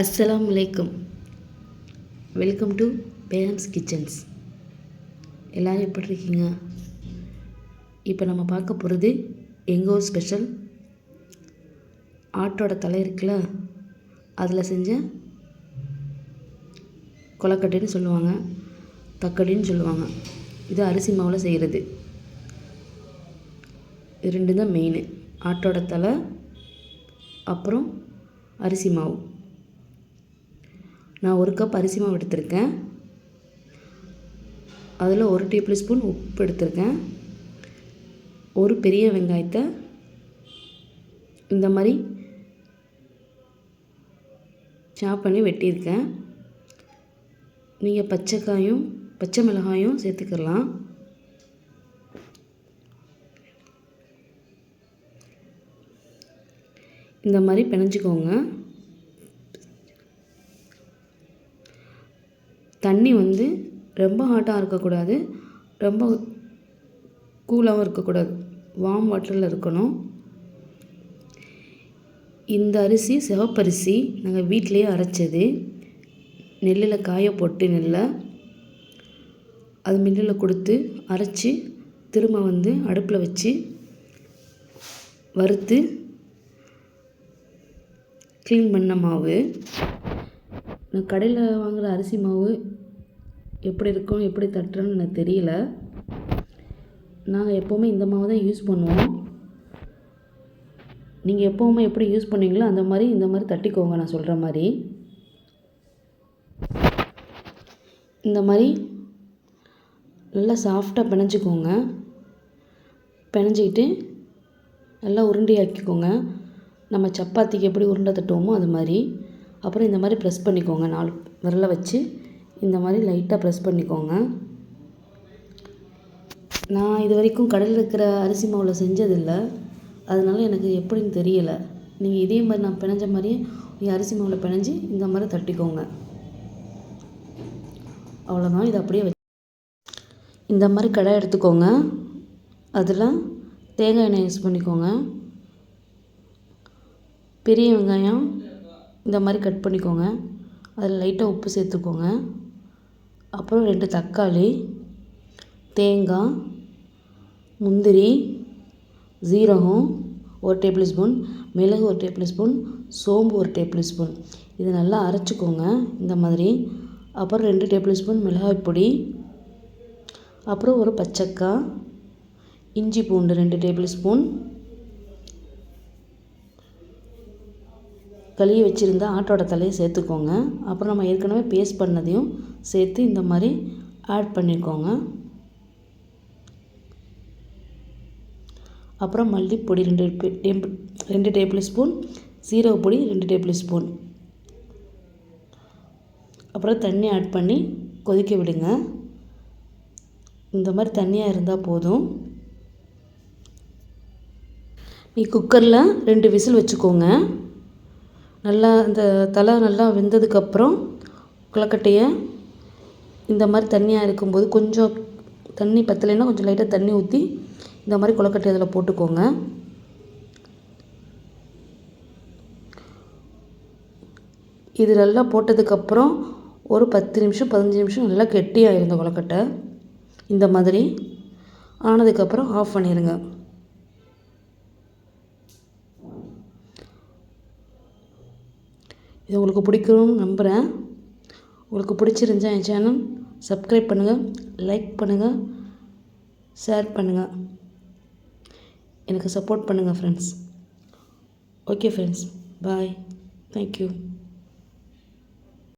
அஸ்ஸலாம் அலைக்கும். Welcome to parents kitchens எல்லோரும் எப்படி இருக்கீங்க? இப்போ நம்ம பார்க்க போகிறது எங்கோ ஸ்பெஷல் ஆட்டோட தலை இருக்குல்ல அதில் செஞ்ச கொலக்கட்டைன்னு சொல்லுவாங்க தக்கடின்னு சொல்லுவாங்க. இது அரிசி மாவில் செய்கிறது ரெண்டு தான் மெயின் ஆட்டோட தலை அப்புறம் அரிசி மாவு. நான் ஒரு கப் அரிசி மாவு எடுத்திருக்கேன். அதில் ஒரு டேபிள் ஸ்பூன் உப்பு எடுத்திருக்கேன். ஒரு பெரிய வெங்காயத்தை இந்த மாதிரி சாப் பண்ணி வெட்டியிருக்கேன். நீங்கள் பச்சைக்காயும் பச்சை மிளகாயும் சேர்த்துக்கலாம். இந்த மாதிரி பிணைஞ்சிக்கோங்க. தண்ணி வந்து ரொம்ப ஹாட்டாக இருக்கக்கூடாது. ரொம்ப கூலாகவும் இருக்கக்கூடாது. வார்ம் வாட்டரில் இருக்கணும். இந்த அரிசி சிவப்பரிசி நாங்கள் வீட்டிலையே அரைச்சது. நெல்லில் காய போட்டு நெல்லை அது மில்லில் கொடுத்து அரைச்சி திரும்ப வந்து அடுப்பில் வச்சு வறுத்து க்ளீன் பண்ண மாவு. நான் கடையில் வாங்குகிற அரிசி மாவு எப்படி இருக்கும் எப்படி தட்டுறேன்னு எனக்கு தெரியல. நாங்கள் எப்போவுமே இந்த மாவு தான் யூஸ் பண்ணுவோம். நீங்கள் எப்போவுமே எப்படி யூஸ் பண்ணுவீங்களோ அந்த மாதிரி இந்த மாதிரி தட்டிக்கோங்க நான் சொல்கிற மாதிரி. இந்த மாதிரி நல்லா சாஃப்டாக பிணைஞ்சிக்கோங்க. பிணைஞ்சிக்கிட்டு நல்லா உருண்டையாக்கிக்கோங்க. நம்ம சப்பாத்திக்கு எப்படி உருண்டை தட்டுவோமோ அது மாதிரி. அப்புறம் இந்த மாதிரி ப்ரெஸ் பண்ணிக்கோங்க நாலு விரலை வச்சு. இந்த மாதிரி லைட்டாக ப்ரெஸ் பண்ணிக்கோங்க. நான் இது வரைக்கும் கடையில் இருக்கிற அரிசி மாவில் செஞ்சதில்லை. அதனால் எனக்கு எப்படின்னு தெரியலை. நீங்கள் இதே மாதிரி நான் பிணைஞ்ச மாதிரியே அரிசி மாவில் பிணைஞ்சி இந்த மாதிரி தட்டிக்கோங்க. அவ்வளோதான் இதை அப்படியே வச்சு இந்த மாதிரி கடை எடுத்துக்கோங்க. அதில் தேங்காய் எண்ணெய் யூஸ் பண்ணிக்கோங்க. பெரிய வெங்காயம் இந்த மாதிரி கட் பண்ணிக்கோங்க. அதில் லைட்டாக உப்பு சேர்த்துக்கோங்க. அப்புறம் ரெண்டு தக்காளி தேங்காய் முந்திரி ஜீரகம் ஒரு டேபிள் ஸ்பூன் மிளகு ஒரு டேபிள் ஸ்பூன் சோம்பு ஒரு டேபிள் ஸ்பூன். இது நல்லா அரைச்சிக்கோங்க இந்த மாதிரி. அப்புறம் ரெண்டு டேபிள் ஸ்பூன் மிளகாய் பொடி. அப்புறம் ஒரு பச்சைக்காய் இஞ்சி பூண்டு ரெண்டு டேபிள் ஸ்பூன். கழுவி வச்சுருந்த ஆட்டோட தலையை சேர்த்துக்கோங்க. அப்புறம் நம்ம ஏற்கனவே பேஸ்ட் பண்ணதையும் சேர்த்து இந்த மாதிரி ஆட் பண்ணிக்கோங்க. அப்புறம் மல்லிப்பொடி ரெண்டு ரெண்டு டேபிள் ஸ்பூன் சீரக பொடி ரெண்டு டேபிள் ஸ்பூன் அப்புறம் தண்ணி ஆட் பண்ணி கொதிக்க விடுங்க. இந்த மாதிரி தண்ணியாக இருந்தால் போதும். நீ குக்கரில் ரெண்டு விசில் வச்சுக்கோங்க. நல்லா இந்த தலை நல்லா வெந்ததுக்கப்புறம் கொலக்கட்டையை இந்த மாதிரி தண்ணியாக இருக்கும்போது கொஞ்சம் தண்ணி பத்தலைன்னா கொஞ்சம் லைட்டாக தண்ணி ஊற்றி இந்த மாதிரி கொலக்கட்டை அதில் போட்டுக்கோங்க. இது நல்லா போட்டதுக்கப்புறம் ஒரு பத்து நிமிஷம் பதினஞ்சு நிமிஷம் நல்லா கெட்டியாக இருந்த கொலக்கட்டை இந்த மாதிரி ஆனதுக்கப்புறம் ஆஃப் பண்ணிடுங்க இது உங்களுக்கு பிடிக்கும்னு நம்புகிறேன் உங்களுக்கு பிடிச்சிருந்தா என் சேனல் சப்ஸ்கிரைப் பண்ணுங்கள் லைக் பண்ணுங்கள் ஷேர் பண்ணுங்கள் எனக்கு சப்போர்ட் பண்ணுங்கள் friends okay friends bye thank you